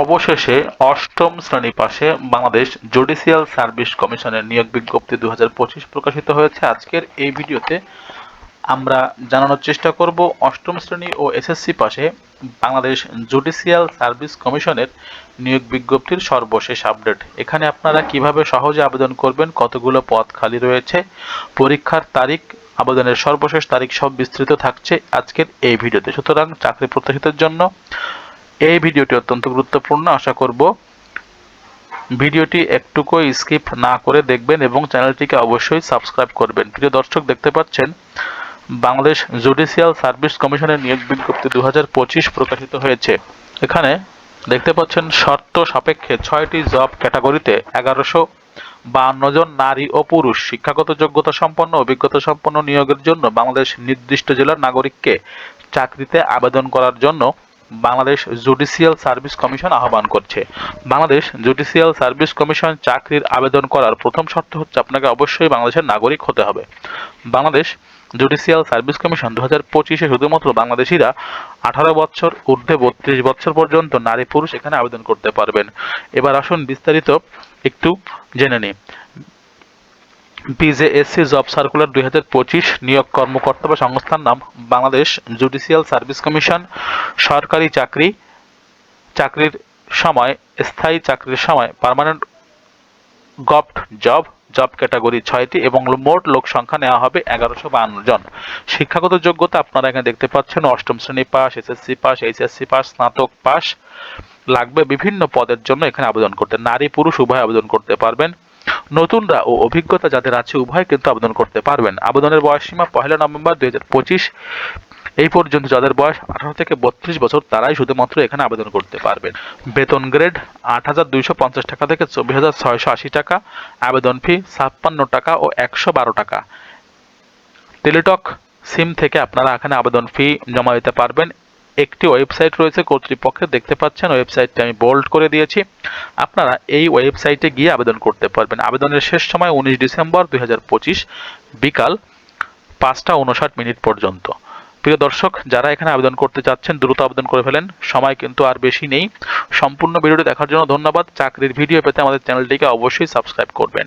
অবশেষে অষ্টম শ্রেণি পাশে বাংলাদেশ জুডিশিয়াল সার্ভিস কমিশনের নিয়োগ বিজ্ঞপ্তি দু প্রকাশিত হয়েছে। আজকের এই ভিডিওতে আমরা জানানোর চেষ্টা করব অষ্টম শ্রেণি ও এসএসসি পাশে বাংলাদেশ জুডিশিয়াল সার্ভিস কমিশনের নিয়োগ বিজ্ঞপ্তির সর্বশেষ আপডেট। এখানে আপনারা কীভাবে সহজে আবেদন করবেন, কতগুলো পদ খালি রয়েছে, পরীক্ষার তারিখ, আবেদনের সর্বশেষ তারিখ সব বিস্তৃত থাকছে আজকের এই ভিডিওতে। সুতরাং চাকরি প্রত্যাশিতের জন্য এই ভিডিওটি অত্যন্ত গুরুত্বপূর্ণ। আশা করব ভিডিওটি একটুকু স্কিপ না করে দেখবেন এবং চ্যানেলটিকে অবশ্যই সাবস্ক্রাইব করবেন। প্রিয় দর্শক, দেখতে পাচ্ছেন, বাংলাদেশ জুডিশিয়াল সার্ভিস কমিশনের নিয়োগ বিজ্ঞপ্তি দু হাজার পঁচিশ প্রকাশিত হয়েছে। এখানে দেখতে পাচ্ছেন, শর্ত সাপেক্ষে ছয়টি জব ক্যাটাগরিতে এগারোশো বাহান্ন জন নারী ও পুরুষ শিক্ষাগত যোগ্যতা সম্পন্ন, অভিজ্ঞতা সম্পন্ন নিয়োগের জন্য বাংলাদেশ নির্দিষ্ট জেলার নাগরিককে চাকরিতে আবেদন করার জন্য বাংলাদেশ জুডিশিয়াল সার্ভিস কমিশন আহ্বান করছে। বাংলাদেশ জুডিশিয়াল সার্ভিস কমিশন চাকরির আবেদন করার প্রথম শর্ত হচ্ছে আপনাকে অবশ্যই বাংলাদেশের নাগরিক হতে হবে। বাংলাদেশ জুডিশিয়াল সার্ভিস কমিশন দু হাজার পঁচিশে শুধুমাত্র বাংলাদেশিরা আঠারো বছর ঊর্ধ্বে বত্রিশ বছর পর্যন্ত নারী পুরুষ এখানে আবেদন করতে পারবেন। এবার আসুন বিস্তারিত একটু জেনে নিই। বিজেএসসি জব সার্কুলার দুই হাজার পঁচিশ, নিয়োগ কর্মকর্তা বা সংস্থার নাম বাংলাদেশ জুডিশিয়াল সার্ভিস কমিশন সরকারি চাকরি, চাকরির সময়, স্থায়ী চাকরির সময় permanent govt job job category ছয়টি এবং মোট লোক সংখ্যা নেওয়া হবে এগারোশো বাহান্ন জন। শিক্ষাগত যোগ্যতা আপনারা এখানে দেখতে পাচ্ছেন, অষ্টম শ্রেণি pass SSC pass HSC pass, স্নাতক পাস। লাগবে বিভিন্ন পদের জন্য এখানে আবেদন করতে। নারী, পুরুষ, উভয় আবেদন করতে পারবেন। নতুনরা ও অভিজ্ঞতা যাদের আছে, উভয় কিন্তু আবেদন করতে পারবেন। আবেদনের বয়স সীমা পহেলা নভেম্বর দু হাজার পঁচিশ। এই পর্যন্ত যাদের বয়স আঠারো থেকে বত্রিশ বছর, তারাই শুধুমাত্র এখানে আবেদন করতে পারবেন। বেতন গ্রেড আট হাজার দুইশো পঞ্চাশ টাকা থেকে চব্বিশ হাজার ছয়শো আশি টাকা। আবেদন ফি ছাপ্পান্ন টাকা ও একশো বারো টাকা। টেলিটক সিম থেকে আপনারা এখানে আবেদন ফি জমা দিতে পারবেন। একটি ওয়েবসাইট রয়েছে, কর্তৃপক্ষের। দেখতে পাচ্ছেন, ওয়েবসাইটটি আমি বোল্ড করে দিয়েছি। আপনারা এই ওয়েবসাইটে গিয়ে আবেদন করতে পারবেন। আবেদনের শেষ সময় উনিশ ডিসেম্বর দুই হাজার পঁচিশ বিকাল পাঁচটা উনষাট মিনিট পর্যন্ত। প্রিয় দর্শক, যারা এখানে আবেদন করতে চাচ্ছেন, দ্রুত আবেদন করে ফেলেন। সময় কিন্তু আর বেশি নেই। সম্পূর্ণ ভিডিওটি দেখার জন্য ধন্যবাদ। চাকরির ভিডিও পেতে আমাদের চ্যানেলটিকে অবশ্যই সাবস্ক্রাইব করবেন।